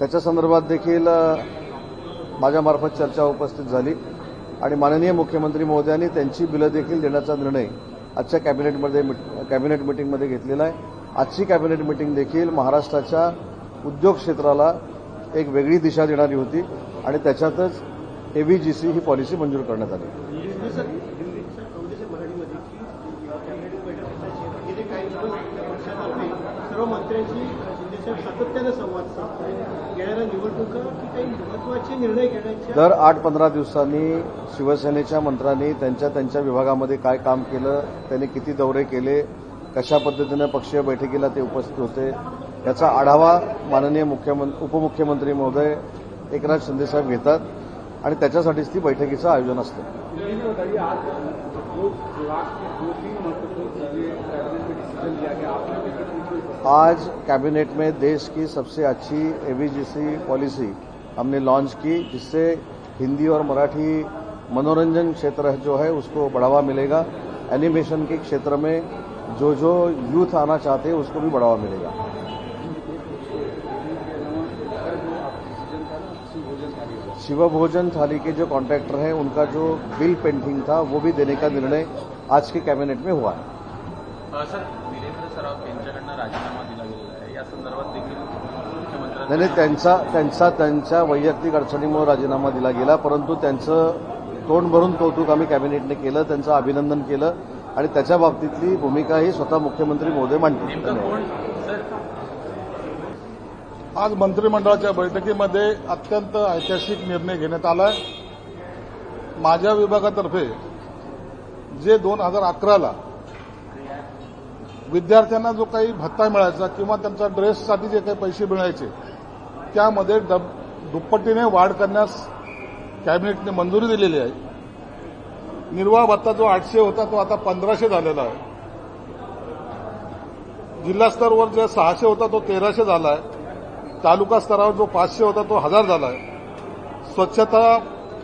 त्याच्या संदर्भात देखील माझ्यामार्फत चर्चा उपस्थित झाली आणि माननीय मुख्यमंत्री महोदयांनी त्यांची बिलं देखील देण्याचा निर्णय आजच्या कॅबिनेटमध्ये कॅबिनेट मिटिंगमध्ये घेतलेला आहे. आजची कॅबिनेट मिटिंग देखील महाराष्ट्राच्या उद्योग क्षेत्राला एक वेगळी दिशा देणारी होती आणि त्याच्यातच एव्हीजीसी ही पॉलिसी मंजूर करण्यात आली. सर्व मंत्र्यांची दर आठ पंधरा दिवसांनी शिवसेनेच्या मंत्र्यांनी त्यांच्या त्यांच्या विभागामध्ये काय काम केलं त्यांनी किती दौरे केले कशा पद्धतीनं पक्षीय बैठकीला ते उपस्थित होते याचा आढावा माननीय मुख्यमंत्री उपमुख्यमंत्री महोदय एकनाथ शिंदेसाहेब घेतात आणि त्याच्यासाठीच ती बैठकीचं आयोजन असतं. आज कैबिनेट में देश की सबसे अच्छी एवीजीसी पॉलिसी हमने लॉन्च की, जिससे हिंदी और मराठी मनोरंजन क्षेत्र जो है उसको बढ़ावा मिलेगा। एनिमेशन के क्षेत्र में जो जो यूथ आना चाहते हैं, उसको भी बढ़ावा मिलेगा। शिवभोजन थाली के जो कॉन्ट्रैक्टर हैं, उनका जो बिल पेंटिंग था, वो भी देने का निर्णय आज के कैबिनेट में हुआ है। सराफ यांच्याकडनं राजीनामा दिला गेलेला आहे. या संदर्भात देखील नाही त्यांचा त्यांचा त्यांच्या वैयक्तिक अडचणीमुळे राजीनामा दिला गेला परंतु त्यांचं तोंड भरून कौतुक आम्ही कॅबिनेटने केलं त्यांचं अभिनंदन केलं आणि त्याच्या बाबतीतली भूमिका ही स्वतः मुख्यमंत्री मांडतील. कोण? सर? आज मंत्रिमंडळाच्या बैठकीमध्ये अत्यंत ऐतिहासिक निर्णय घेण्यात आला माझ्या विभागातर्फे जे दोन हजार अकराला विद्यार्थ्यांना जो काही भत्ता मिळायचा किंवा त्यांच्या ड्रेससाठी जे काही पैसे मिळायचे त्यामध्ये डब दुप्पटीने वाढ करण्यास कॅबिनेटने मंजुरी दिलेली आहे. निर्वाह भत्ता जो आठशे होता तो आता पंधराशे झालेला आहे. जिल्हा स्तरावर जे सहाशे होता तो तेराशे झाला आहे. तालुका स्तरावर जो पाचशे होता तो हजार झाला आहे. स्वच्छता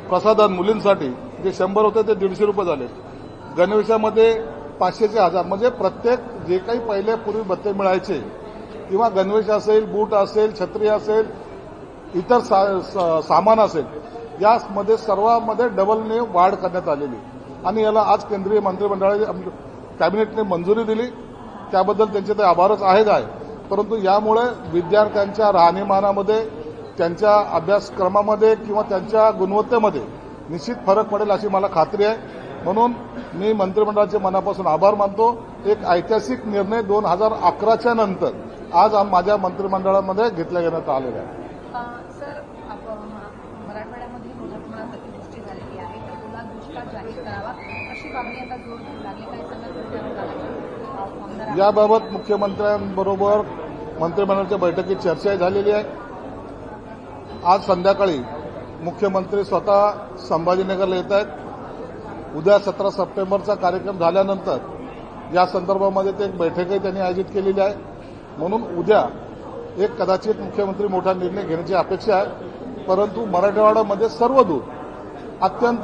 प्रसाधन मुलींसाठी जे शंभर होते ते दीडशे रुपये झाले. गणवेशामध्ये पाचशेचे हजार. म्हणजे प्रत्येक जे काही पहिले पूर्वी भत्ते मिळायचे किंवा गणवेश असेल बूट असेल छत्री असेल इतर सा, सा, सामान असेल यामध्ये सर्वांमध्ये डबलने वाढ करण्यात आलेली. आणि याला आज केंद्रीय मंत्रिमंडळाने कॅबिनेटने मंजुरी दिली. त्याबद्दल त्यांचे ते आभारच आहेत आहे. परंतु यामुळे विद्यार्थ्यांच्या राहणीमानामध्ये त्यांच्या अभ्यासक्रमामध्ये किंवा त्यांच्या गुणवत्तेमध्ये निश्चित फरक पडेल अशी मला खात्री आहे. म्हणून मी मंत्रिमंडळाचे मनापासून आभार मानतो. एक ऐतिहासिक निर्णय दोन हजार अकराच्या नंतर आज माझ्या मंत्रिमंडळामध्ये घेतला घेण्यात आलेला आहे. याबाबत मुख्यमंत्र्यांबरोबर मंत्रिमंडळाच्या बैठकीत चर्चा झालेली आहे. आज संध्याकाळी मुख्यमंत्री स्वतः संभाजीनगरला येत आहेत. उद्या सतरा सप्टेंबरचा कार्यक्रम झाल्यानंतर या संदर्भामध्ये ते एक बैठकही त्यांनी आयोजित केलेली आहे. म्हणून उद्या एक कदाचित मुख्यमंत्री मोठा निर्णय घेण्याची अपेक्षा आहे. परंतु मराठवाड्यामध्ये सर्व दूर अत्यंत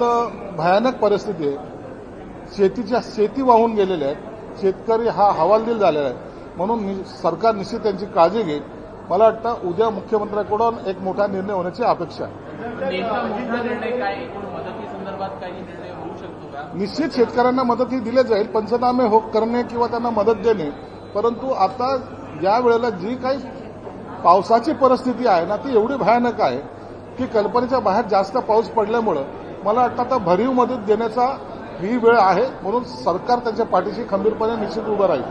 भयानक परिस्थिती आहे. शेतीच्या शेती वाहून गेलेल्या आहेत. शेतकरी हा हवालदिल झालेला आहे. म्हणून नि- सरकार निश्चित त्यांची काळजी घेईल. मला वाटतं उद्या मुख्यमंत्र्यांकडून एक मोठा निर्णय होण्याची अपेक्षा आहे. निश्चित शेतकऱ्यांना मदत ही दिली जाईल. पंचनामे हो करणे किंवा त्यांना मदत देणे. परंतु आता या वेळेला जी काही पावसाची परिस्थिती आहे ना ती एवढी भयानक आहे की कल्पनेच्या बाहेर जास्त पाऊस पडल्यामुळं मला वाटतं आता भरीव मदत देण्याचा ही वेळ आहे. म्हणून सरकार त्यांच्या पाठीशी खंबीरपणे निश्चित उभं राहील.